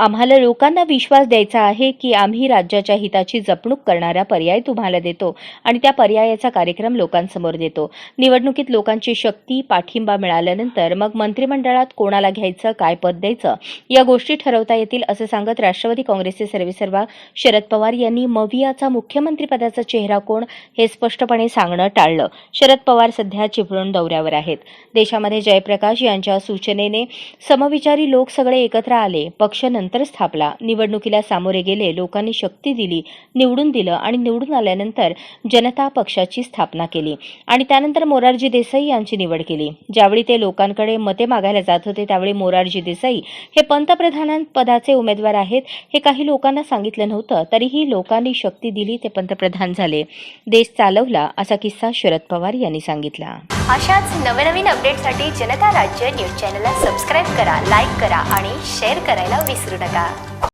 आम्हाला लोकांना विश्वास द्यायचा आहे की आम्ही राज्याच्या हिताची जपणूक करणारा पर्याय तुम्हाला देतो आणि त्या पर्यायाचा कार्यक्रम लोकांसमोर देतो. निवडणुकीत लोकांची शक्ती पाठिंबा मिळाल्यानंतर मग मंत्रिमंडळात कोणाला घ्यायचं काय पद द्यायचं या गोष्टी ठरवता येतील असं सांगत राष्ट्रवादी काँग्रेसचे सर्वेसर्वा शरद पवार यांनी मवियाचा मुख्यमंत्रीपदाचा चेहरा कोण हे स्पष्टपणे सांगणं टाळलं. शरद पवार सध्या चिपळूण दौऱ्यावर आहेत. देशामध्ये जयप्रकाश यांच्या सूचनेने समविचारी लोक सगळे एकत्र आले. पक्ष नंतर स्थापला. निवडणुकीला सामोरे गेले लोकांनी शक्ती दिली निवडून दिलं आणि निवडून आल्यानंतर जनता पक्षाची स्थापना केली आणि त्यानंतर मोरारजी देसाई यांची निवड केली. ज्यावेळी ते लोकांकडे मते मागायला जात होते त्यावेळी मोरारजी देसाई हे पंतप्रधानपदाचे उमेदवार आहेत. हे काही लोकांना सांगितलं नव्हतं तरीही लोकांनी शक्ती दिली ते पंतप्रधान झाले. देश चालवला असा किस्सा शरद पवार यांनी सांगितला. अशाच नवनवीन अपडेटसाठी जनता राज्य न्यूज चॅनलला सबस्क्राईब करा लाईक करा आणि शेअर करायला विसरू 大家。